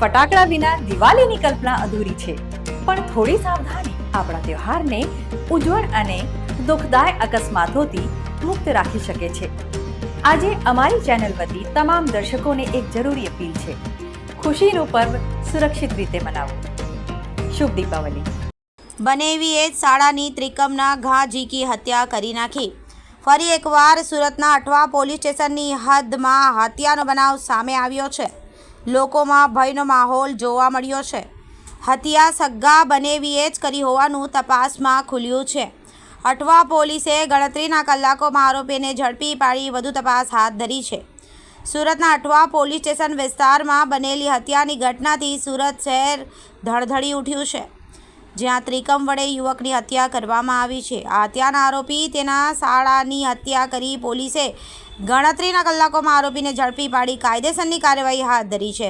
ફટાકડા વિના દિવાળીની કલ્પના અધૂરી છે. પણ થોડી સાવધાની આપણા તહેવારને ઉજ્જવળ અને દુઃખદાય અકસ્માતોથી મુક્ત રાખી શકે છે. આજે અમારી ચેનલ વતી તમામ દર્શકોને એક જરૂરી અપીલ છે. ખુશીનું પર્વ સુરક્ષિત રીતે મનાવો. શુભ દીપાવલી. બનેવીએ જ શાળાની ત્રિકમના ઘા ઝીકી હત્યા કરી નાખી. ફરી એકવાર સુરતના અઠવા પોલીસ સ્ટેશનની હદમાં હત્યાનો બનાવ સામે આવ્યો છે. લોકોમાં ભયનો માહોલ જોવા મળ્યો છે. હત્યા સગ્ગા બનેવીએ જ કરી હોવાનું તપાસમાં ખુલ્યું છે. અઠવા પોલીસે ગણતરીના કલાકોમાં આરોપીને ઝડપી પાડી વધુ તપાસ હાથ ધરી છે. સુરતના અઠવા પોલીસ સ્ટેશન વિસ્તારમાં બનેલી હત્યાની ઘટનાથી સુરત શહેર ધડધડી ઉઠ્યું છે. જ્યાં ત્રિકમ વડે યુવકની હત્યા કરવામાં આવી છે. આ હત્યાના આરોપી તેના શાળાની હત્યા કરી પોલીસે ગણતરીના કલાકોમાં આરોપીને ઝડપી પાડી કાયદેસરની કાર્યવાહી હાથ ધરી છે.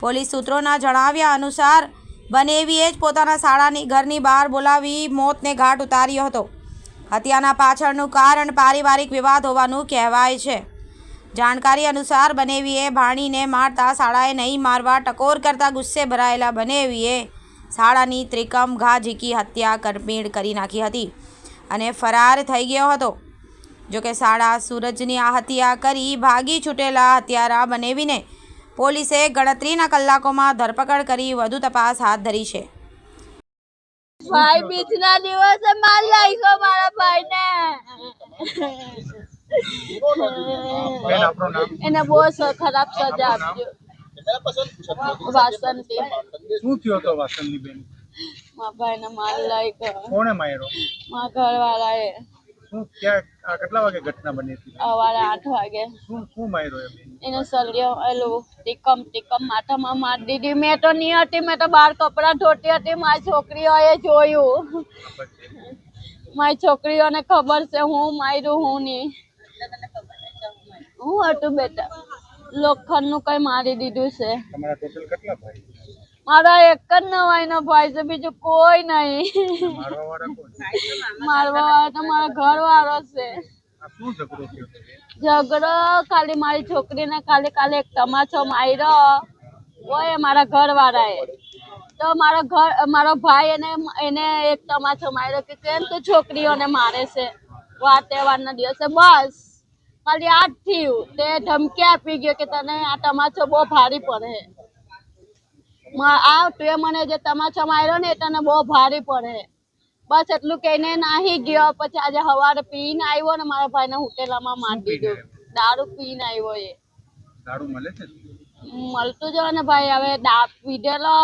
પોલીસ સૂત્રોના જણાવ્યા અનુસાર બનેવીએ જ પોતાના શાળાની ઘરની બહાર બોલાવી મોતને ઘાટ ઉતાર્યો હતો. હત્યાના પાછળનું કારણ પારિવારિક વિવાદ હોવાનું કહેવાય છે. જાણકારી અનુસાર બનેવીએ ભાણીને મારતા શાળાએ નહીં મારવા ટકોર કરતા ગુસ્સે ભરાયેલા બનેવીએ શાળાની ત્રિકમ ઘા ઝીકી હત્યા કરપીણ કરી નાખી હતી અને ફરાર થઈ ગયો હતો. જોકે શાળા સૂરજની આ હત્યા કરી ભાગી છૂટેલા હત્યારા બનેવીને પોલીસે ગણતરીના કલાકોમાં ધરપકડ કરી વધુ તપાસ હાથ ધરી છે. ભાઈ બીજ દિવસે માર લાગ્યો મારા ભાઈ ને બેન આપણું નામ એને બહુ ખરાબ સજા આપજો વાસંતી. શું થયો હતો વાસણની બેન મારા ભાઈ માર લાગ્યો કોણે માર્યો? મારા ઘર વાળા એ શું ક્યાં આ કેટલા વાગે ઘટના બની હતી? સવારે આઠ વાગે. શું શું માર્યો એમ? એને સળિયો એલું ટીકમ ટીકમ માથામાં મારી દીધી. મેં તો નહીં હતી મેં તો બહાર કપડાં ધોતી હતી. મારી છોકરીઓએ જોયું. મારી છોકરીઓને ખબર છે હું માર્યું હું નહીં હું હતું બેટા. લોખંડનું કઈ મારી દીધું છે. તમારા ટોટલ કેટલા ભાઈ? મારા એક જ નવાઈ નો ભાઈ છે બીજું કોઈ નહીં. મારવા વાળા વાળો તો મારો ઘર વાળો છે? ઝઘડો ખાલી મારી છોકરીને ખાલી ખાલી એક તમાચો માર્યો. હોય મારા ઘર વાળાએ તો મારો ઘર મારો ભાઈ એને એને એક તમાચો માર્યો કે કેમ તું છોકરીઓને મારે છે? વાર તહેવારના દિવસે બસ. ખાલી આજ થયું. તે ધમકી આપી ગયો કે તને આ તમાચો બહુ ભારી પડે. આ તે મને જે તમાચો માર્યો ને એ તને બહુ ભારી પડે. બસ એટલું કહીને નાહી ગયો. પછી આજે સવારે પીને આવ્યો ને મારા ભાઈને હોટેલામાં મારી દીધો દારૂ પીને આવ્યો એ. દારૂ મળે છે? મળતું જ ને ભાઈ. હવે દા પીધેલો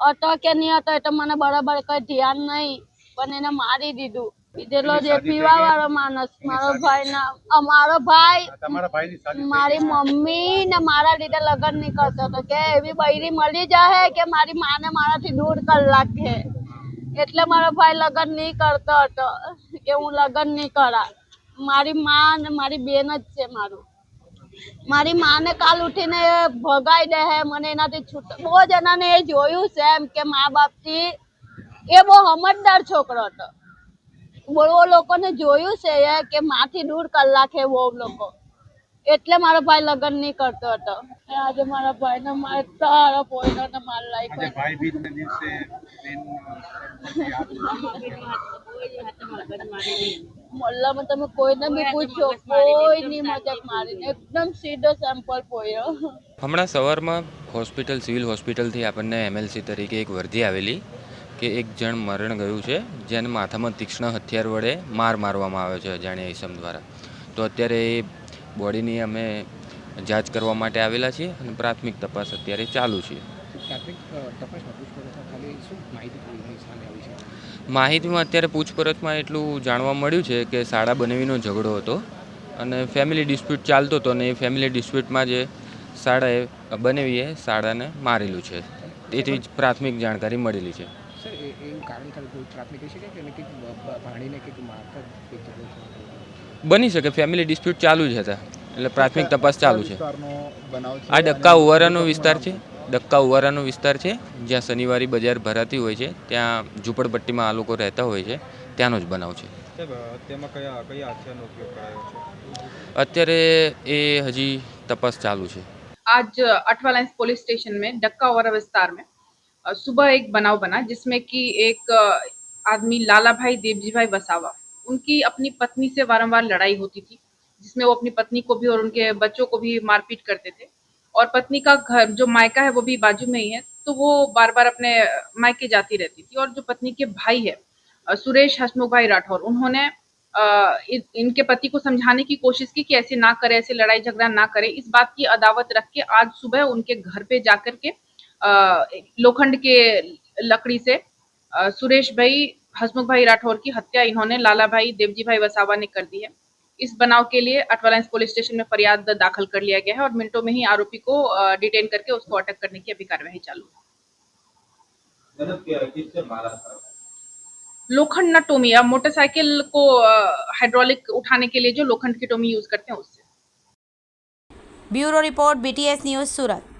હતો કે નહીં હતો એ તો મને બરાબર કઈ ધ્યાન નહીં. પણ એને મારી દીધું. પીધેલો જે પીવા વાળો માણસ મારો ભાઈ ના અમારો ભાઈ મારી મમ્મી ને મારા લીધે લગ્ન નહીં કરતો હતો કે એવી બૈરી મળી જાય કે મારી માને મારાથી દૂર કલાક છે એટલે મારો ભાઈ લગ્ન નહીં કરતો હતો કે હું લગ્ન નહીં કરા મારી મા ને મારી બેન જ છે મારું. મારી માને કાલ ઉઠીને ભગાઈ દે હે મને એનાથી છૂટ બહુ જણાને એ જોયું છે એમ કે મા બાપથી એ બહુ સમજદાર છોકરો હતો. બહુ લોકોને જોયું છે કે માથી દૂર કલાકે બહુ લોકો. એટલે મારો ભાઈ લગ્ન નહીં કરતો હતો. આજે મારા ભાઈને મારે તારો પોઈનો ને મારા લાઈફ ભાઈ બીજના દિવસે મોલ્લામાં તમે કોઈને બી પૂછો કોઈની મજાક મારીને એકદમ સીધો સેમ્પલ પોયો. હમણાં સવારમાં હોસ્પિટલ સિવિલ હોસ્પિટલથી આપણને એમએલસી તરીકે એક વર્ધી આવેલી. કે એક જણ મરણ ગયું છે જેને માથામાં તીક્ષ્ણ હથિયાર વડે માર મારવામાં આવ્યો છે અજાણ્યા ઈસમ દ્વારા. તો અત્યારે એ બોડીની અમે જાંચ કરવા માટે આવેલા છીએ અને પ્રાથમિક તપાસ અત્યારે ચાલુ છે. માહિતીમાં અત્યારે પૂછપરછમાં એટલું જાણવા મળ્યું છે કે શાળા બનાવીનો ઝઘડો હતો અને ફેમિલી ડિસ્પ્યુટ ચાલતો હતો અને એ ફેમિલી ડિસ્પ્યુટમાં જે શાળાએ બનેવીએ શાળાને મારેલું છે. તેથી જ પ્રાથમિક જાણકારી મળેલી છે. બની શકે ફેમિલી ડિસ્પ્યુટ ચાલુ જ એટલે પ્રાથમિક તપાસ ચાલુ છે. આ ડક્કા ઉવારાનો વિસ્તાર છે. ડક્કા ઉવારાનો વિસ્તાર છે. જ્યાં શનિવારી બજાર ભરાતી હોય છે ત્યાં ઝૂંપડપટ્ટીમાં આ લોકો રહેતા હોય છે ત્યાંનો જ બનાવ છે. અત્યારે એ હજી તપાસ ચાલુ છે. આજ અઠવા લાઇન્સ પોલીસ સ્ટેશન મેં ડક્કા ઉવારા વિસ્તાર મેં सुबह एक बनाव बना जिसमें कि एक आदमी लाला भाई देवजी भाई वसावा उनकी अपनी पत्नी से वारंवार लड़ाई होती थी, जिसमें वो अपनी पत्नी को भी और उनके बच्चों को भी मारपीट करते थे। और पत्नी का घर जो मायका है वो भी बाजू में ही है तो वो बार बार अपने मायके जाती रहती थी। और जो पत्नी के भाई है सुरेश हसमुख भाई राठौर, उन्होंने इनके पति को समझाने की कोशिश की कि ऐसे ना करे, ऐसे लड़ाई झगड़ा ना करे। इस बात की अदावत रख के आज सुबह उनके घर पे जाकर के लोखंड के लकड़ी से सुरेश भाई हसमुख भाई राठौर की हत्या इन्होंने लाला भाई देवजी भाई वसावा ने कर दी है। इस बनाव के लिए अटवालाइंस पुलिस स्टेशन में फरियाद दाखिल कर लिया गया है और मिनटों में ही आरोपी को डिटेन करके उसको अटक करने की अभी कार्यवाही चालू है। लोखंड न टोमी या मोटरसाइकिल को हाइड्रोलिक उठाने के लिए जो लोखंड की टोमी यूज़ करते हैं उससे। Bureau report BTS news Surat.